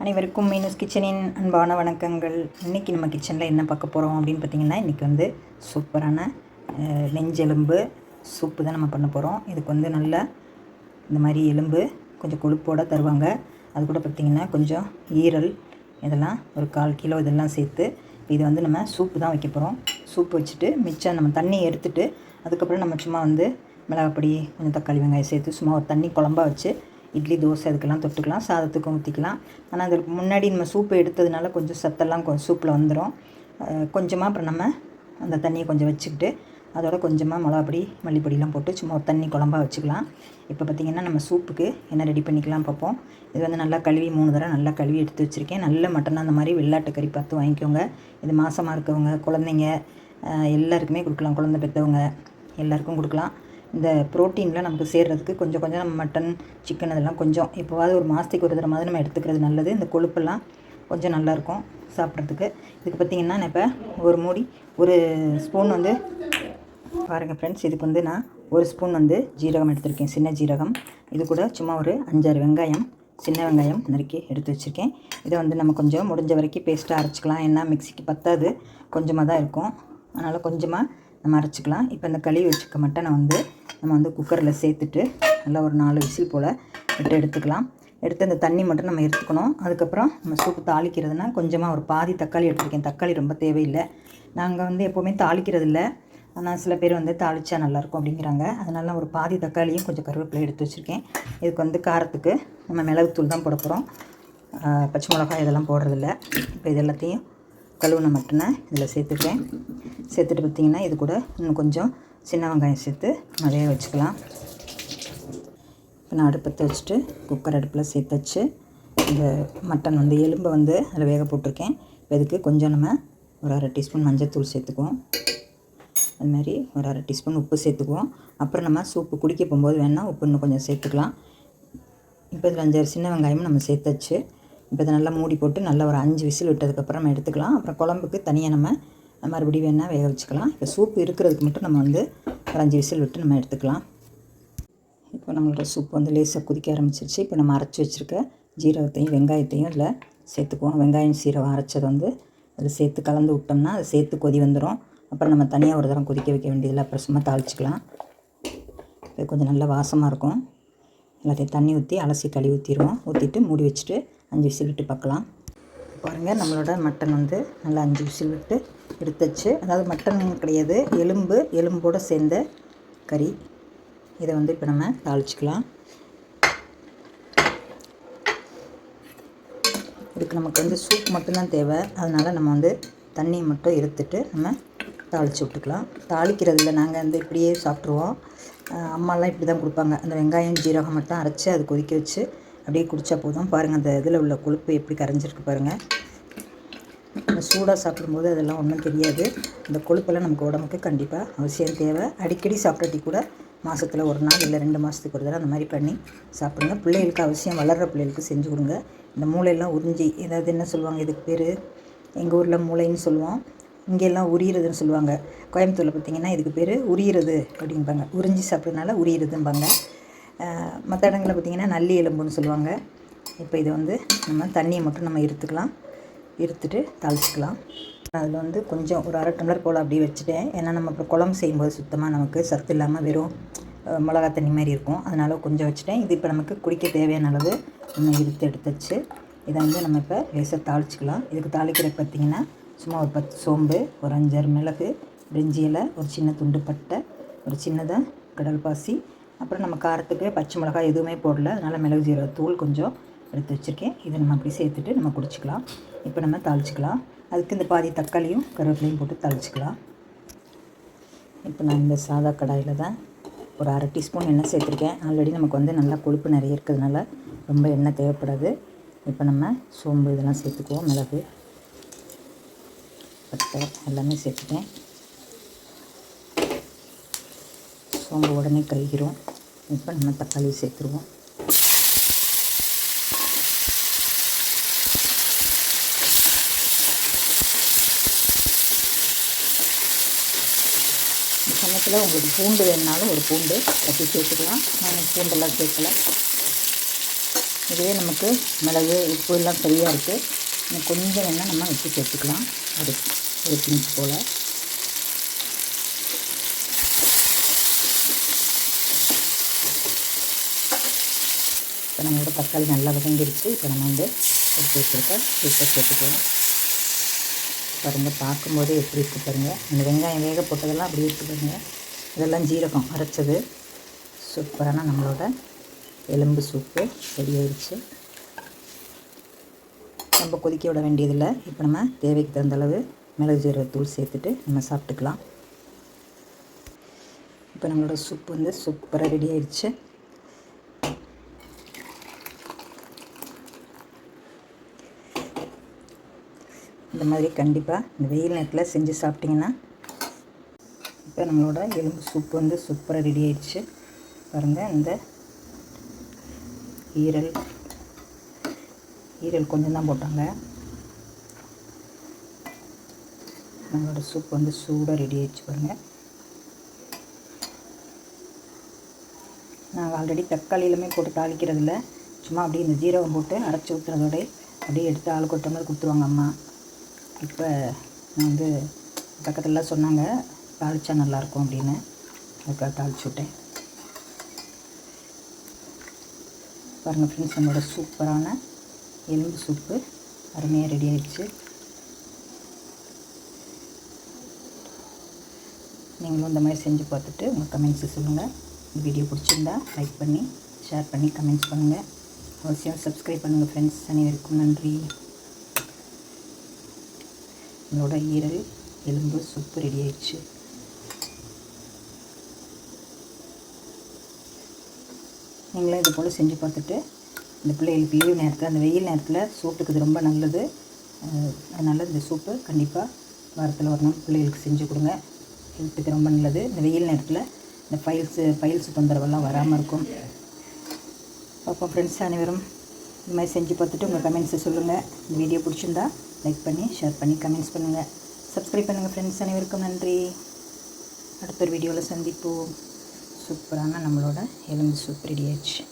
அனைவருக்கும் மீனஸ் கிச்சனின் அன்பான வணக்கங்கள். இன்றைக்கி நம்ம கிச்சனில் என்ன பார்க்க போகிறோம் அப்படின்னு பார்த்தீங்கன்னா இன்றைக்கி வந்து சூப்பரான நெஞ்செலும்பு சூப்பு தான் நம்ம பண்ண போகிறோம் இதுக்கு வந்து நல்லா இந்த மாதிரி எலும்பு கொஞ்சம் கொழுப்போடு தருவாங்க. அது கூட பார்த்திங்கன்னா கொஞ்சம் ஈரல் இதெல்லாம் ஒரு கால் கிலோ இதெல்லாம் சேர்த்து இது வந்து நம்ம சூப்பு தான் வைக்க போகிறோம் சூப்பு வச்சுட்டு மிச்சம் நம்ம தண்ணி எடுத்துட்டு அதுக்கப்புறம் நம்ம சும்மா வந்து மிளகாப்பொடி கொஞ்சம் தக்காளி வெங்காயம் சேர்த்து சும்மா ஒரு தண்ணி குழம்பா வச்சு இட்லி தோசை அதுக்கெல்லாம் தொட்டுக்கலாம் சாதத்துக்கும் ஊற்றிக்கலாம் ஆனால் அதுக்கு முன்னாடி நம்ம சூப்பு எடுத்ததுனால கொஞ்சம் சத்தெல்லாம் கொஞ்சம் சூப்பில் வந்துடும் கொஞ்சமாக அப்புறம் நம்ம அந்த தண்ணியை கொஞ்சம் வச்சுக்கிட்டு அதோட கொஞ்சமாக மிளகாப்பொடி மல்லிப்பொடிலாம் போட்டு சும்மா தண்ணி குழம்பா வச்சுக்கலாம். இப்போ பார்த்திங்கன்னா நம்ம சூப்புக்கு என்ன ரெடி பண்ணிக்கலாம் பார்ப்போம். இது வந்து நல்லா கழுவி மூணு தடவை நல்லா கழுவி எடுத்து வச்சுருக்கேன். நல்ல மட்டன் அந்த மாதிரி வெள்ளாட்டு கறி பார்த்து வாங்கிக்கோங்க. இது மாசமாக இருக்கவங்க குழந்தைங்க எல்லாருக்குமே கொடுக்கலாம். குழந்தை பெற்றவங்க எல்லாருக்கும் கொடுக்கலாம். இந்த ப்ரோட்டீன்லாம் நமக்கு சேர்றதுக்கு கொஞ்சம் கொஞ்சம் நம்ம மட்டன் சிக்கன் அதெல்லாம் கொஞ்சம் எப்போவாவது ஒரு மாதத்துக்கு ஒரு தடவை நம்ம எடுத்துக்கிறது நல்லது. இந்த கொழுப்பெல்லாம் கொஞ்சம் நல்லாயிருக்கும் சாப்பிட்றதுக்கு. இதுக்கு பார்த்திங்கன்னா நான் இப்போ ஒரு மூடி ஒரு ஸ்பூன் வந்து பாருங்கள் ஃப்ரெண்ட்ஸ் இதுக்கு வந்து நான் ஒரு ஸ்பூன் வந்து ஜீரகம் எடுத்திருக்கேன். சின்ன ஜீரகம். இது கூட சும்மா ஒரு அஞ்சாறு வெங்காயம் சின்ன வெங்காயம் நறுக்கி எடுத்து வச்சுருக்கேன். இதை வந்து நம்ம கொஞ்சம் முடிஞ்ச வரைக்கும் பேஸ்ட்டாக அரைச்சிக்கலாம். ஏன்னா மிக்சிக்கு பத்தாது கொஞ்சமாக தான் இருக்கும். அதனால் கொஞ்சமாக நம்ம அரைச்சிக்கலாம். இப்போ இந்த களி வச்சுக்க மட்டனை வந்து நம்ம வந்து குக்கரில் சேர்த்துட்டு நல்லா ஒரு நாலு விசில் போல் விட்டு எடுத்துக்கலாம். எடுத்து அந்த தண்ணி மட்டும் நம்ம எடுத்துக்கணும். அதுக்கப்புறம் நம்ம சூப்பு தாளிக்கிறதுனா கொஞ்சமாக ஒரு பாதி தக்காளி எடுத்துருக்கேன். தக்காளி ரொம்ப தேவையில்லை. நாங்கள் வந்து எப்போவுமே தாளிக்கிறது இல்லை ஆனால் சில பேர் வந்து தாளித்தா நல்லாயிருக்கும் அப்படிங்கிறாங்க. அதனால ஒரு பாதி தக்காளியும் கொஞ்சம் கருவேப்பிலை எடுத்து வச்சுருக்கேன். இதுக்கு வந்து காரத்துக்கு நம்ம மிளகுத்தூள் தான் போட போகிறோம். பச்சை மிளகாய் இதெல்லாம் போடுறதில்ல. இப்போ இது எல்லாத்தையும் கழுவுன மட்டும்தான் இதில் சேர்த்துருக்கேன். சேர்த்துட்டு பார்த்திங்கன்னா இது கூட இன்னும் கொஞ்சம் சின்ன வெங்காயம் சேர்த்து நிறைய வச்சுக்கலாம். இப்போ நான் அடுப்பத்தை வச்சுட்டு குக்கர் அடுப்பில் சேர்த்து வச்சு இந்த மட்டன் வந்து எலும்பை வந்து அதில் வேக போட்டிருக்கேன். இப்போ இதுக்கு கொஞ்சம் நம்ம ஒரு அரை டீஸ்பூன் மஞ்சத்தூள் சேர்த்துக்குவோம். அது மாதிரி ஒரு அரை டீஸ்பூன் உப்பு சேர்த்துக்குவோம். அப்புறம் நம்ம சூப்பு குடிக்க போகும்போது வேணால் உப்பு இன்னும் கொஞ்சம் சேர்த்துக்கலாம். இப்போ இதில் அஞ்சாறு சின்ன வெங்காயமும் நம்ம சேர்த்தாச்சு இப்போ இதை நல்லா மூடி போட்டு நல்லா ஒரு அஞ்சு விசில் விட்டதுக்கப்புறம் நம்ம எடுத்துக்கலாம். அப்புறம் குழம்புக்கு தனியாக நம்ம மறுபடியும் வேணால் வேக வச்சுக்கலாம். இப்போ சூப்பு இருக்கிறதுக்கு மட்டும் நம்ம வந்து ஒரு அஞ்சு விசில் விட்டு நம்ம எடுத்துக்கலாம். இப்போ நம்மளோட சூப் வந்து லேசாக கொதிக்க ஆரம்பிச்சிருச்சு. இப்போ நம்ம அரைச்சி வச்சுருக்க ஜீரகத்தையும் வெங்காயத்தையும் இதில் சேர்த்துக்குவோம். வெங்காயம் சீரகம் அரைச்சதை வந்து அதில் சேர்த்து கலந்து விட்டோம்னா அது சேர்த்து கொதி வந்துடும் அப்புறம் நம்ம தனியாக ஒரு தரம் கொதிக்க வைக்க வேண்டியதில்லை. அப்புறம் சும்மா தாளிச்சிக்கலாம். இது கொஞ்சம் நல்ல வாசமாக இருக்கும். எல்லாத்தையும் தண்ணி ஊற்றி அலசி கழுவி ஊற்றிடுவோம் ஊற்றிட்டு மூடி வச்சுட்டு அஞ்சு விசில் விட்டு பார்க்கலாம். பாருங்கள் நம்மளோட மட்டன் வந்து நல்லா அஞ்சு விசில் விட்டு எடுத்துச்சு. அதாவது மட்டன் கிடையாது எலும்பு எலும்போடு சேர்ந்த கறி. இதை வந்து இப்போ நம்ம தாளிச்சிக்கலாம். இதுக்கு நமக்கு வந்து சூப் மட்டும்தான் தேவை. அதனால் நம்ம வந்து தண்ணியை மட்டும் எடுத்துட்டு நம்ம தாளித்து விட்டுக்கலாம். தாளிக்கிறதில்ல நாங்கள் வந்து இப்படியே சாப்பிட்ருவோம் அம்மாலாம் இப்படி தான் கொடுப்பாங்க. அந்த வெங்காயம் ஜீரகம் மட்டும் அரைச்சி அது கொதிக்க வச்சு அப்படியே குடித்தா போதும். பாருங்கள் அந்த இதில் உள்ள கொழுப்பு எப்படி கரைஞ்சிருக்கு பாருங்கள் நம்ம சூடாக சாப்பிடும்போது அதெல்லாம் ஒன்றும் தெரியாது. இந்த கொழுப்பெல்லாம் நமக்கு உடம்புக்கு கண்டிப்பாக அவசியம் தேவை. அடிக்கடி சாப்பிட்டாட்டி கூட மாதத்தில் ஒரு நாள் இல்லை ரெண்டு மாதத்துக்கு ஒரு தடவை அந்த மாதிரி பண்ணி சாப்பிடுங்க. பிள்ளைகளுக்கு அவசியம் வளர்கிற பிள்ளைகளுக்கு செஞ்சு கொடுங்க. இந்த மூளையெல்லாம் உறிஞ்சி ஏதாவது என்ன சொல்லுவாங்க இதுக்கு பேர்? எங்கள் ஊரில் மூளைன்னு சொல்லுவோம். இங்கெல்லாம் உரியிறதுன்னு சொல்லுவாங்க. கோயம்புத்தூரில் பார்த்தீங்கன்னா இதுக்கு பேர் உரியிறது அப்படிம்பாங்க. உறிஞ்சி சாப்பிட்றதுனால உரியிறதும்பாங்க. மற்ற இடங்களில் பார்த்தீங்கன்னா நல்லி எலும்புன்னு சொல்லுவாங்க. இப்போ இதை வந்து நம்ம தண்ணியை மட்டும் நம்ம இருத்துக்கலாம். இருத்துட்டு தாளிச்சிக்கலாம். அதில் வந்து கொஞ்சம் ஒரு அரை டம்ளர் போல் அப்படியே வச்சுட்டேன். ஏன்னா நம்ம இப்போ குழம்பு செய்யும்போது சுத்தமாக நமக்கு சத்து இல்லாமல் வெறும் மிளகா தண்ணி மாதிரி இருக்கும். அதனால் கொஞ்சம் வச்சுட்டேன். இது இப்போ நமக்கு குடிக்க தேவையான அளவு நம்ம இருத்து எடுத்துச்சு. இதை வந்து நம்ம இப்போ லேசாக தாளிச்சிக்கலாம். இதுக்கு தாளிக்கிறதுக்கு பார்த்திங்கன்னா சும்மா ஒரு பத்து சோம்பு ஒரு அஞ்சாறு மிளகு பிரிஞ்சி இலை ஒரு சின்ன துண்டு பட்டை ஒரு சின்னதாக கடல் பாசி அப்புறம் நம்ம காரத்துக்கு பச்சை மிளகாய் எதுவுமே போடல. அதனால் மிளகு ஜீரக தூள் கொஞ்சம் எடுத்து வச்சுருக்கேன். இதை நம்ம அப்படி சேர்த்துட்டு நம்ம குடிச்சிக்கலாம். இப்போ நம்ம தாளிச்சிக்கலாம். அதுக்கு இந்த பாதி தக்காளியும் கருவேப்பிலையும் போட்டு தாளிச்சிக்கலாம். இப்போ நான் இந்த சாதா கடாயில் தான் ஒரு அரை டீஸ்பூன் எண்ணெய் சேர்த்துருக்கேன். ஆல்ரெடி நமக்கு வந்து நல்லா கொழுப்பு நிறைய இருக்கிறதுனால ரொம்ப எண்ணெய் தேவைப்படாது. இப்போ நம்ம சோம்பு இதெல்லாம் சேர்த்துக்குவோம். மிளகு பட்டை எல்லாமே சேர்த்துட்டேன். சோம்பு உடனே கழுகிறோம் இப்போ நம்ம தக்காளி சேர்த்துருவோம். சமயத்தில் உங்களுக்கு பூண்டு வேணுனாலும் ஒரு பூண்டு கட்டி சேர்த்துக்கலாம். நான் பூண்டெல்லாம் சேர்க்கல. இதுவே நமக்கு மிளகு உப்பு எல்லாம் சரியாக இருக்குது கொஞ்சம் வேணால் நம்ம வச்சு சேர்த்துக்கலாம். ஒரு ஒரு பிஞ்ச் போல். இப்போ நம்மளோட தக்காளி நல்லா வதங்கிடுச்சு இப்போ நம்ம வந்து எடுத்து வச்சுருக்க சூப்பர் சேர்த்துக்கலாம். பாருங்கள் பார்க்கும்போதே எப்படி இருக்குது பாருங்கள் இந்த வெங்காயம் வேக போட்டதெல்லாம் அப்படி இருக்குது பாருங்கள் இதெல்லாம் ஜீரகம் அரைச்சது. சூப்பரான நம்மளோட எலும்பு சூப்பு ரெடி ஆயிடுச்சு. ரொம்ப கொதிக்க விட வேண்டியதில்லை. இப்போ நம்ம தேவைக்கு தகுந்த அளவு மிளகு ஜீரகத்தூள் சேர்த்துட்டு நம்ம சாப்பிட்டுக்கலாம். இப்போ நம்மளோட சூப் வந்து சூப்பராக ரெடி ஆயிடுச்சு. இந்த மாதிரி கண்டிப்பாக இந்த வெயில் நேரத்தில் செஞ்சு சாப்பிட்டிங்கன்னா இப்போ நம்மளோட எலும்பு சூப் வந்து சூப்பராக ரெடி ஆயிடுச்சு. பாருங்கள் இந்த ஈரல் ஈரல் கொஞ்சம் தான் போட்டாங்க. நம்மளோட சூப் வந்து சூடாக ரெடி ஆயிடுச்சு பாருங்கள் நாங்கள் ஆல்ரெடி தக்காளியிலுமே போட்டு தாளிக்கிறதில்ல. சும்மா அப்படியே இந்த ஜீரகம் போட்டு அரைச்சி ஊற்றுறதோட அப்படியே எடுத்து ஆள் கொட்ட மாதிரி கொடுத்துருவாங்க அம்மா. இப்போ நான் வந்து பக்கத்துலலாம் சொன்னாங்க தாளித்தா நல்லாயிருக்கும் அப்படின்னு. அதுக்காக தாளிச்சு விட்டேன். பாருங்கள் ஃப்ரெண்ட்ஸ் நம்மளோட சூப்பரான எலும்பு சூப்பு அருமையாக ரெடி ஆயிடுச்சு. நீங்களும் இந்த மாதிரி செஞ்சு பார்த்துட்டு உங்கள் கமெண்ட்ஸை சொல்லுங்கள் இந்த வீடியோ பிடிச்சிருந்தா லைக் பண்ணி ஷேர் பண்ணி கமெண்ட்ஸ் பண்ணுங்கள் அவசியம் சப்ஸ்கிரைப் பண்ணுங்கள் ஃப்ரெண்ட்ஸ் அனைவருக்கும் நன்றி. நம்மளோட ஈரல் எலும்பு சூப்பு ரெடி ஆயிடுச்சு. நீங்களும் இது போல் செஞ்சு பார்த்துட்டு இந்த பிள்ளைகளுக்கு லீவ் நேரத்தில் அந்த வெயில் நேரத்தில் சூப்புக்கு இது ரொம்ப நல்லது. அதனால் இந்த சூப்பு கண்டிப்பாக வாரத்தில் ஒரு நாள் பிள்ளைகளுக்கு செஞ்சு கொடுங்க. ஹெல்த்துக்கு ரொம்ப நல்லது. இந்த வெயில் நேரத்தில் இந்த ஃபைல்ஸு ஃபைல்ஸ் தொந்தரவெல்லாம் வராமல் இருக்கும். பார்ப்போம் ஃப்ரெண்ட்ஸ் அனைவரும். இந்த மாதிரி செஞ்சு பார்த்துட்டு உங்கள் கமெண்ட்ஸை சொல்லுங்கள். இந்த வீடியோ பிடிச்சிருந்தா லைக் பண்ணி ஷேர் பண்ணி கமெண்ட்ஸ் பண்ணுங்கள். சப்ஸ்கிரைப் பண்ணுங்கள் ஃப்ரெண்ட்ஸ் அனைவருக்கும் நன்றி. அடுத்த ஒரு வீடியோவில் சந்திப்போம். சூப்பரான நம்மளோட எலும்பு சூப் ரெடி ஆச்சு